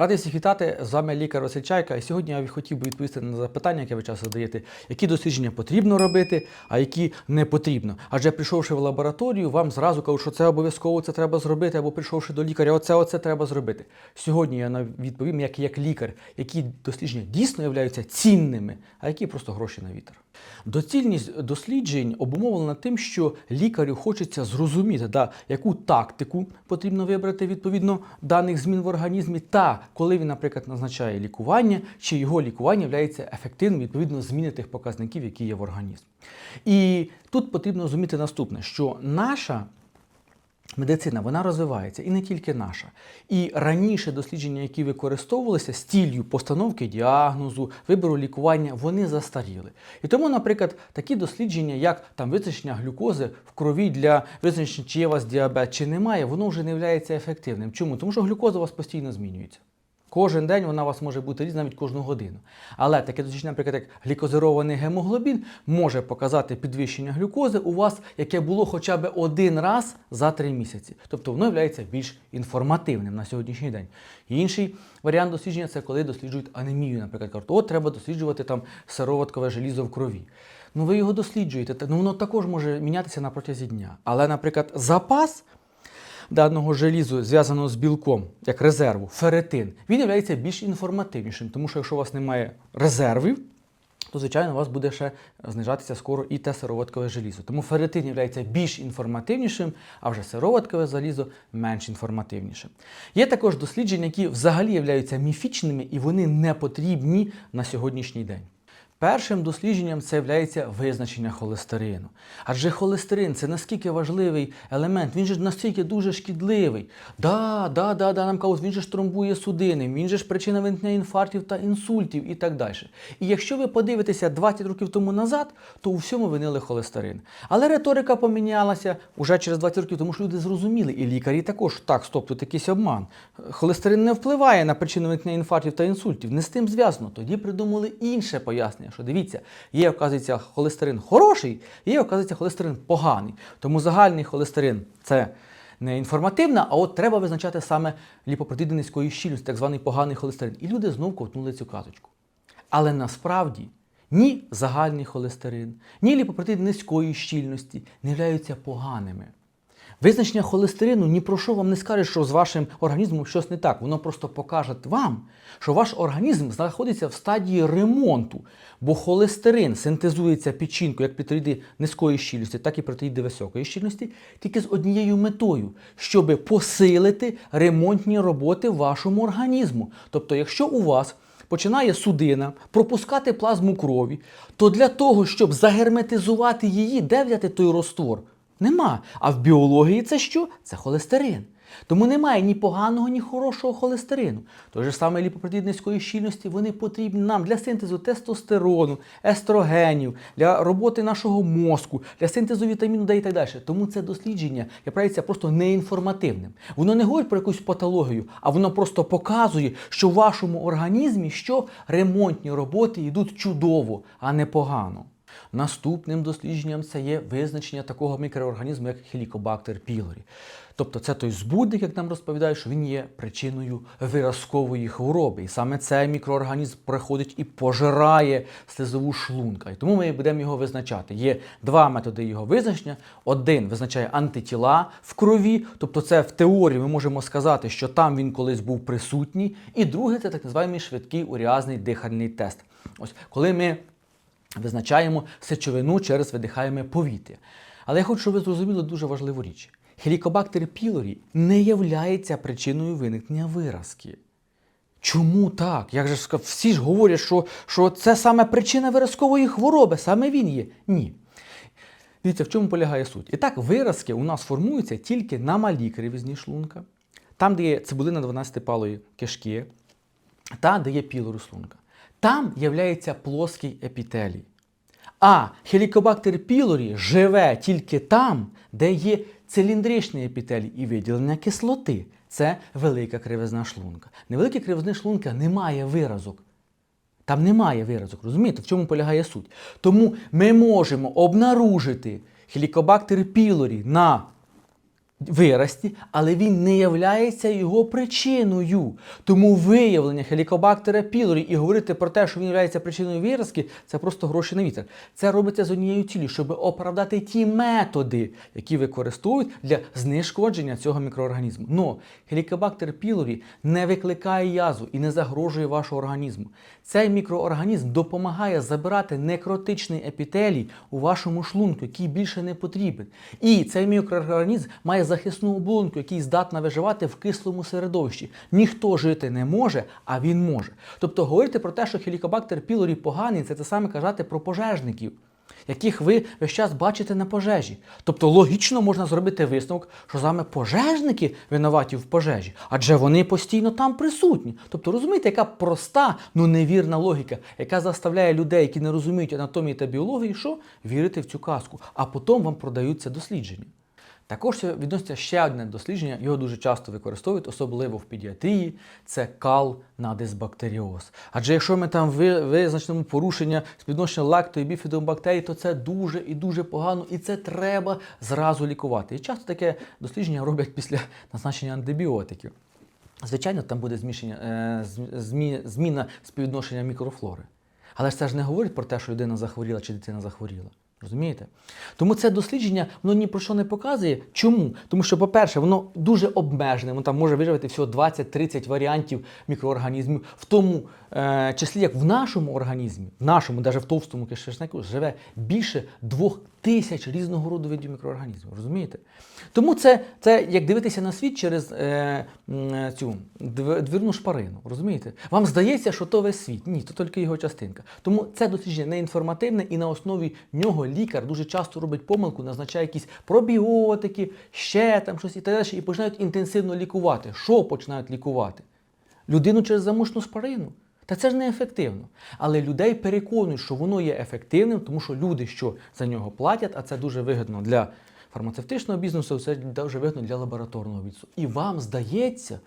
Радий всіх вітати, з вами лікар Василь Чайка. І сьогодні я хотів би відповісти на запитання, яке ви часто задаєте, які дослідження потрібно робити, а які не потрібно. Адже прийшовши в лабораторію, вам зразу кажуть, що це обов'язково це треба зробити, або прийшовши до лікаря, оце оце треба зробити. Сьогодні я відповім, як, як лікар, які дослідження дійсно являються цінними, а які просто гроші на вітер. Доцільність досліджень обумовлена тим, що лікарю хочеться зрозуміти, да, яку тактику потрібно вибрати відповідно даних змін в організмі, та коли він, наприклад, назначає лікування, чи його лікування є ефективним відповідно зміни тих показників, які є в організмі. І тут потрібно розуміти наступне, що наша Медицина вона розвивається і не тільки наша. І раніше дослідження, які використовувалися з ціллю постановки діагнозу, вибору лікування, вони застаріли. І тому, наприклад, такі дослідження, як там визначення глюкози в крові для визначення, чи є у вас діабет, чи немає, воно вже не є ефективним. Чому? Тому що глюкоза у вас постійно змінюється. Кожен день вона у вас може бути різна, навіть кожну годину. Але таке дослідження, наприклад, як глікозирований гемоглобін, може показати підвищення глюкози у вас, яке було хоча б один раз за три місяці. Тобто воно є більш інформативним на сьогоднішній день. Інший варіант дослідження це коли досліджують анемію. Наприклад, кажуть, от треба досліджувати там сироваткове желізо в крові. Ну ви його досліджуєте, ну воно також може мінятися на протязі дня. Але, наприклад, запас даного желізу, зв'язаного з білком, як резерву, феретин, він є більш інформативнішим, тому що якщо у вас немає резервів, то, звичайно, у вас буде ще знижатися скоро і те сироваткове желізо. Тому феретин є більш інформативнішим, а вже сироваткове залізо менш інформативнішим. Є також дослідження, які взагалі являються міфічними і вони не потрібні на сьогоднішній день. Першим дослідженням це є визначення холестерину. Адже холестерин це наскільки важливий елемент, він же настільки дуже шкідливий. Да, да, да, да, нам кажуть, він же ж тромбує судини, він же ж причина виникнення інфарктів та інсультів і так далі. І якщо ви подивитеся 20 років тому назад, то у всьому винили холестерин. Але риторика помінялася уже через 20 років, тому що люди зрозуміли, і лікарі також так, стоп, тут якийсь обман. Холестерин не впливає на причину виникнення інфарктів та інсультів. Не з тим зв'язано. Тоді придумали інше пояснення, що дивіться, є, оказується, холестерин хороший, є, оказується, холестерин поганий. Тому загальний холестерин це не інформативна, а от треба визначати саме ліпопротеїди низької щільності, так званий поганий холестерин. І люди знов ковтнули цю казочку. Але насправді ні загальний холестерин, ні ліпопротеїди низької щільності не являються поганими. Визначення холестерину ні про що вам не скаже, що з вашим організмом щось не так. Воно просто покаже вам, що ваш організм знаходиться в стадії ремонту, бо холестерин синтезується печінкою як протеїди низької щільності, так і протеїди високої щільності, тільки з однією метою, щоб посилити ремонтні роботи вашому організму. Тобто, якщо у вас починає судина пропускати плазму крові, то для того, щоб загерметизувати її, де взяти той розтвор? Нема. А в біології це що? Це холестерин. Тому немає ні поганого, ні хорошого холестерину. Той же саме ліпопротеїд низької щільності, вони потрібні нам для синтезу тестостерону, естрогенів, для роботи нашого мозку, для синтезу вітаміну Д і так далі. Тому це дослідження являється просто неінформативним. Воно не говорить про якусь патологію, а воно просто показує, що в вашому організмі що ремонтні роботи йдуть чудово, а не погано. Наступним дослідженням це є визначення такого мікроорганізму, як Helicobacter pylori. Тобто це той збудник, як нам розповідають, що він є причиною виразкової хвороби. І саме цей мікроорганізм приходить і пожирає слизову шлунка. І тому ми будемо його визначати. Є два методи його визначення. Один визначає антитіла в крові, тобто це в теорії ми можемо сказати, що там він колись був присутній. І друге це так званий швидкий уріазний дихальний тест. Ось коли ми визначаємо сечовину через видихаємо повітря. Але я хочу, щоб ви зрозуміли дуже важливу річ. Helicobacter pylori не являється причиною виникнення виразки. Чому так? Як же ж ска- всі ж говорять, що, що це саме причина виразкової хвороби, саме він є. Ні. Дивіться, в чому полягає суть. І так, виразки у нас формуються тільки на малій кривизні шлунка, там, де є цибулина 12-палої кишки, та де є пілору шлунка. Там являється плоский епітелій. А Helicobacter pylori живе тільки там, де є циліндричний епітелій і виділення кислоти. Це велика кривизна шлунка. Невелика кривизна шлунка немає виразок. Там немає виразок, розумієте, в чому полягає суть. Тому ми можемо обнаружити Helicobacter pylori на вирості, але він не являється його причиною. Тому виявлення хелікобактера пілорі і говорити про те, що він є причиною виразки, це просто гроші на вітер. Це робиться з однією цілі, щоб оправдати ті методи, які використовують для знешкодження цього мікроорганізму. Но хелікобактер пілорі не викликає язву і не загрожує вашому організму. Цей мікроорганізм допомагає забирати некротичний епітелій у вашому шлунку, який більше не потрібен. І цей мікроорганізм має захисну оболонку, який здатна виживати в кислому середовищі. Ніхто жити не може, а він може. Тобто говорити про те, що хелікобактер пілорі поганий, це те саме казати про пожежників. Яких ви весь час бачите на пожежі. Тобто логічно можна зробити висновок, що саме пожежники винуваті в пожежі, адже вони постійно там присутні. Тобто, розумієте, яка проста, ну невірна логіка, яка заставляє людей, які не розуміють анатомії та біології, що вірити в цю казку, а потім вам продаються дослідження. Також відноситься ще одне дослідження, його дуже часто використовують, особливо в педіатрії, це кал на дисбактеріоз. Адже якщо ми там визначимо порушення співвідношення лакто і біфідобактерій, то це дуже і дуже погано, і це треба зразу лікувати. І часто таке дослідження роблять після назначення антибіотиків. Звичайно, там буде змішання, е, змі- зміна співвідношення мікрофлори. Але ж це ж не говорить про те, що людина захворіла чи дитина захворіла. Розумієте? Тому це дослідження воно ні про що не показує. Чому? Тому що, по-перше, воно дуже обмежене, воно там може виживати всього 20-30 варіантів мікроорганізмів, в тому е, числі, як в нашому організмі, в нашому, навіть в товстому кишечнику, живе більше двох тисяч різного роду видів мікроорганізмів. Розумієте? Тому це, це як дивитися на світ через е, цю двірну шпарину. Розумієте? Вам здається, що то весь світ. Ні, то тільки його частинка. Тому це дослідження не інформативне, і на основі нього лікар дуже часто робить помилку, назначає якісь пробіотики, ще там щось і так далі, і починають інтенсивно лікувати. Що починають лікувати? Людину через замушну шпарину. Та це ж не ефективно. Але людей переконують, що воно є ефективним, тому що люди, що за нього платять, а це дуже вигідно для фармацевтичного бізнесу, це дуже вигідно для лабораторного бізнесу. І вам здається,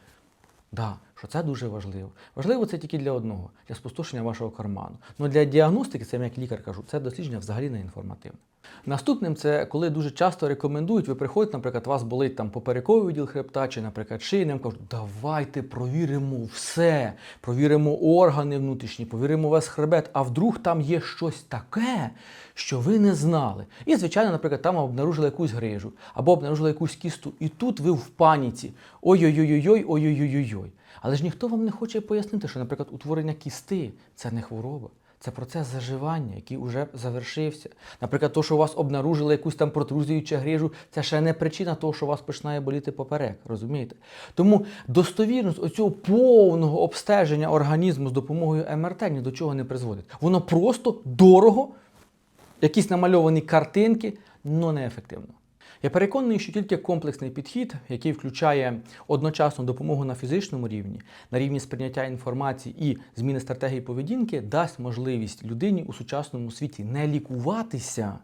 да, що це дуже важливо. Важливо це тільки для одного, для спустошення вашого карману. Ну для діагностики, це як лікар кажу, це дослідження взагалі не інформативне. Наступним це коли дуже часто рекомендують, ви приходите, наприклад, вас болить там поперековий відділ хребта чи, наприклад, шийним, кажуть, давайте провіримо все, провіримо органи внутрішні, провіримо весь хребет, а вдруг там є щось таке, що ви не знали. І, звичайно, наприклад, там обнаружили якусь грижу або обнаружили якусь кісту, і тут ви в паніці. Ой-ой-ой-ой, ой-ой-ой-ой. Але ж ніхто вам не хоче пояснити, що, наприклад, утворення кісти це не хвороба. Це процес заживання, який вже завершився. Наприклад, то, що у вас обнаружили якусь там протрузію чи грижу, це ще не причина того, що у вас починає боліти поперек. Розумієте? Тому достовірність оцього повного обстеження організму з допомогою МРТ ні до чого не призводить. Воно просто дорого, якісь намальовані картинки, але неефективно. Я переконаний, що тільки комплексний підхід, який включає одночасно допомогу на фізичному рівні, на рівні сприйняття інформації і зміни стратегії поведінки, дасть можливість людині у сучасному світі не лікуватися,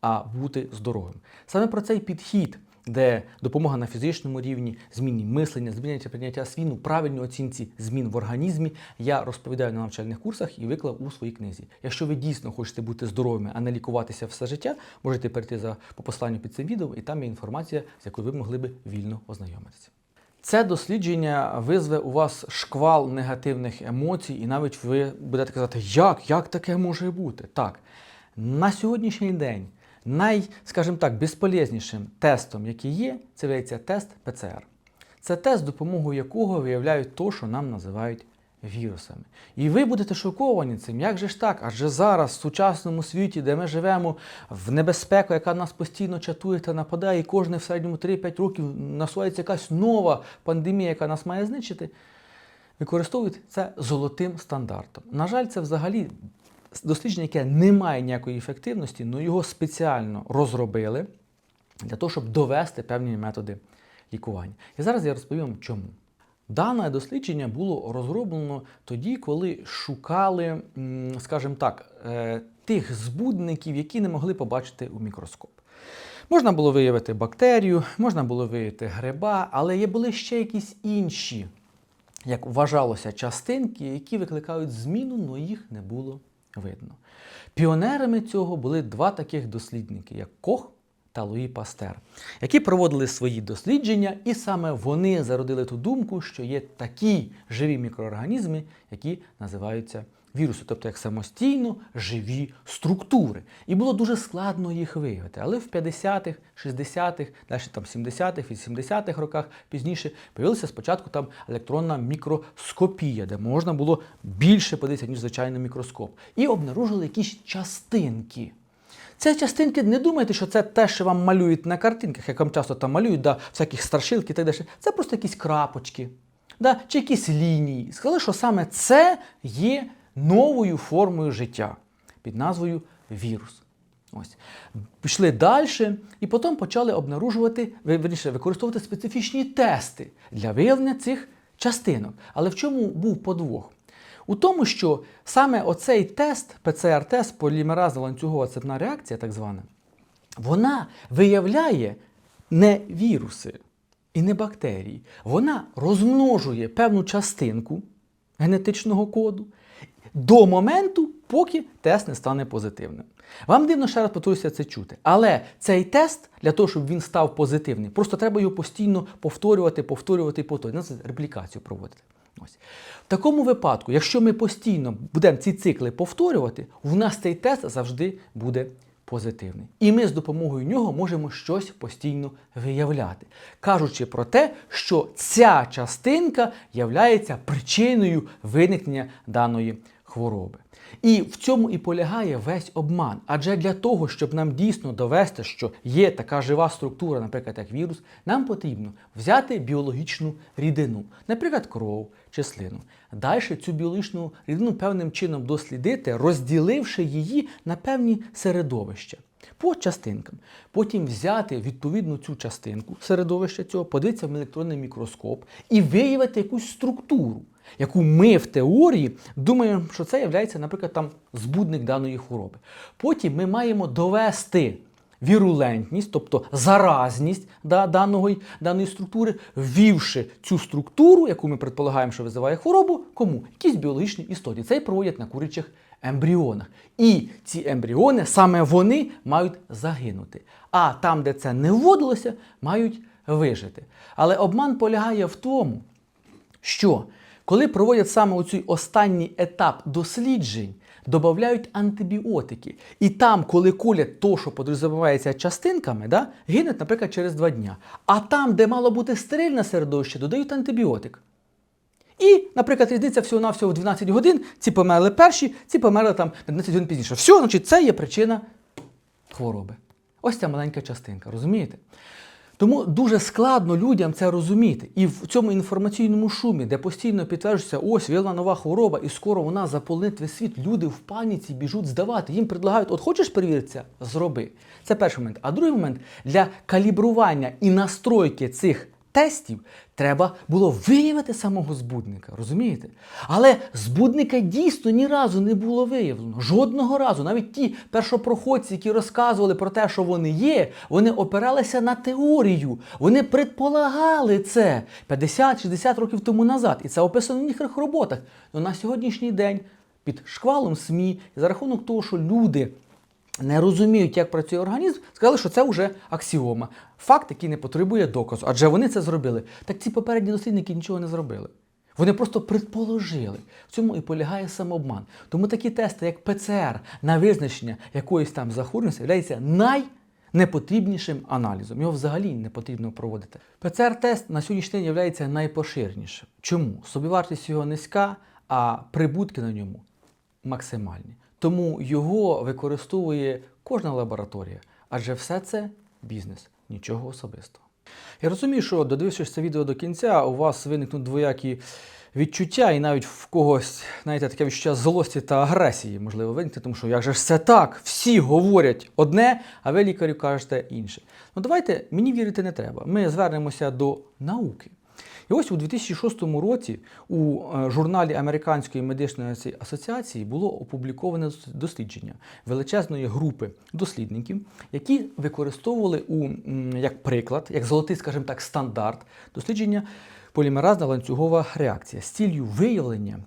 а бути здоровим. Саме про цей підхід, де допомога на фізичному рівні, зміні мислення, зміни прийняття свіну, правильній оцінці змін в організмі, я розповідаю на навчальних курсах і виклав у своїй книзі. Якщо ви дійсно хочете бути здоровими, а не лікуватися все життя, можете перейти за по посланню під цим відео, і там є інформація, з якою ви могли би вільно ознайомитися. Це дослідження визве у вас шквал негативних емоцій, і навіть ви будете казати, як, як таке може бути? Так, на сьогоднішній день най, скажімо так, безполезнішим тестом, який є, це виявляється тест ПЦР. Це тест, з допомогою якого виявляють то, що нам називають вірусами. І ви будете шоковані цим. Як же ж так? Адже зараз в сучасному світі, де ми живемо в небезпеку, яка нас постійно чатує та нападає, і кожне в середньому 3-5 років насувається якась нова пандемія, яка нас має знищити, використовують це золотим стандартом. На жаль, це взагалі дослідження, яке не має ніякої ефективності, але його спеціально розробили для того, щоб довести певні методи лікування. І зараз я розповім вам чому. Дане дослідження було розроблено тоді, коли шукали, скажімо так, е, тих збудників, які не могли побачити у мікроскоп. Можна було виявити бактерію, можна було виявити гриба, але є були ще якісь інші, як вважалося, частинки, які викликають зміну, але їх не було видно. Піонерами цього були два таких дослідники, як Кох та Луї Пастер, які проводили свої дослідження, і саме вони зародили ту думку, що є такі живі мікроорганізми, які називаються віруси, тобто як самостійно живі структури. І було дуже складно їх виявити. Але в 50-х, 60-х, далі там 70-х, 80-х роках пізніше появилася спочатку там електронна мікроскопія, де можна було більше подивитися, ніж звичайний мікроскоп. І обнаружили якісь частинки. Це частинки, не думайте, що це те, що вам малюють на картинках, як вам часто там малюють, да, всяких страшилки і так далі. Це просто якісь крапочки, да, чи якісь лінії. Сказали, що саме це є новою формою життя під назвою вірус. Ось. Пішли далі і потім почали обнаружувати, верніше, використовувати специфічні тести для виявлення цих частинок. Але в чому був подвох? У тому, що саме оцей тест, ПЦР-тест, полімеразна ланцюгова цепна реакція, так звана, вона виявляє не віруси і не бактерії. Вона розмножує певну частинку генетичного коду до моменту, поки тест не стане позитивним. Вам дивно ще раз повторюся це чути. Але цей тест для того, щоб він став позитивним, просто треба його постійно повторювати, повторювати і повторювати. Реплікацію проводити. Ось. В такому випадку, якщо ми постійно будемо ці цикли повторювати, у нас цей тест завжди буде позитивний. І ми з допомогою нього можемо щось постійно виявляти, кажучи про те, що ця частинка є причиною виникнення даної хвороби. І в цьому і полягає весь обман. Адже для того, щоб нам дійсно довести, що є така жива структура, наприклад, як вірус, нам потрібно взяти біологічну рідину, наприклад, кров чи слину. Далі цю біологічну рідину певним чином дослідити, розділивши її на певні середовища. По частинкам. Потім взяти відповідну цю частинку середовища цього, подивитися в електронний мікроскоп і виявити якусь структуру, яку ми в теорії думаємо, що це є, наприклад, там збудник даної хвороби. Потім ми маємо довести вірулентність, тобто заразність да, даної, даної структури, ввівши цю структуру, яку ми предполагаємо, що визиває хворобу, кому? Якісь біологічні істоті. Це і проводять на курячих ембріонах. І ці ембріони, саме вони мають загинути. А там, де це не вводилося, мають вижити. Але обман полягає в тому, що коли проводять саме оцей останній етап досліджень, додають антибіотики. І там, коли колять то, що підрозумівається частинками, да, гинуть, наприклад, через два дня. А там, де мало бути стерильне середовище, додають антибіотик. І, наприклад, різниця всього-навсього в 12 годин, ці померли перші, ці померли там на 12 годин пізніше. Все, значить, це є причина хвороби. Ось ця маленька частинка, розумієте? Тому дуже складно людям це розуміти. І в цьому інформаційному шумі, де постійно підтверджується, ось віла нова хвороба, і скоро вона заполонить весь світ. Люди в паніці біжуть здавати. Їм предлагають, от хочеш перевіритися? Зроби. Це перший момент. А другий момент для калібрування і настройки цих тестів треба було виявити самого збудника, розумієте? Але збудника дійсно ні разу не було виявлено. Жодного разу. Навіть ті першопроходці, які розказували про те, що вони є, вони опиралися на теорію. Вони предполагали це 50-60 років тому назад. І це описано в їхніх роботах. Но на сьогоднішній день під шквалом СМІ, за рахунок того, що люди не розуміють, як працює організм, сказали, що це вже аксіома. Факт, який не потребує доказу. Адже вони це зробили. Так ці попередні дослідники нічого не зробили. Вони просто предположили. В цьому і полягає самообман. Тому такі тести, як ПЦР на визначення якоїсь там захворюваності, являється найнепотрібнішим аналізом. Його взагалі не потрібно проводити. ПЦР-тест на сьогоднішній день є найпоширенішим. Чому? Собівартість його низька, а прибутки на ньому максимальні. Тому його використовує кожна лабораторія, адже все це бізнес, нічого особистого. Я розумію, що додивившись це відео до кінця, у вас виникнуть двоякі відчуття, і навіть в когось, знаєте, таке відчуття злості та агресії можливо виникне, тому що як же ж це так? Всі говорять одне, а ви лікарю кажете інше. Ну давайте мені вірити не треба. Ми звернемося до науки. І ось у 2006 році у е, журналі Американської медичної асоціації було опубліковане дослідження величезної групи дослідників, які використовували у як приклад, як золотий, скажімо так, стандарт дослідження полімеразна ланцюгова реакція з ціллю виявлення,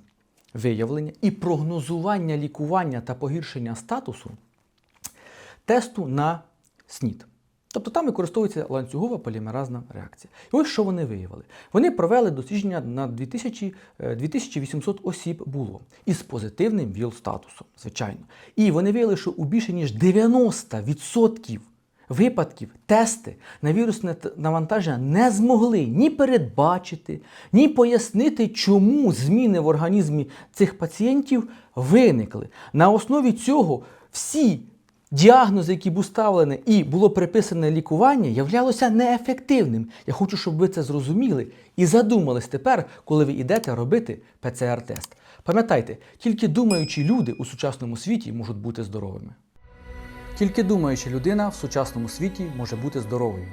виявлення і прогнозування лікування та погіршення статусу тесту на СНІД. Тобто там використовується ланцюгова полімеразна реакція. І ось що вони виявили. Вони провели дослідження на 2000, е, 2800 осіб було із позитивним ВІЛ-статусом, звичайно. І вони виявили, що у більше ніж 90% випадків тести на вірусне навантаження не змогли ні передбачити, ні пояснити, чому зміни в організмі цих пацієнтів виникли. На основі цього всі діагнози, які був ставлений і було приписане лікування, являлося неефективним. Я хочу, щоб ви це зрозуміли і задумались тепер, коли ви йдете робити ПЦР-тест. Пам'ятайте, тільки думаючі люди у сучасному світі можуть бути здоровими. Тільки думаюча людина в сучасному світі може бути здоровою.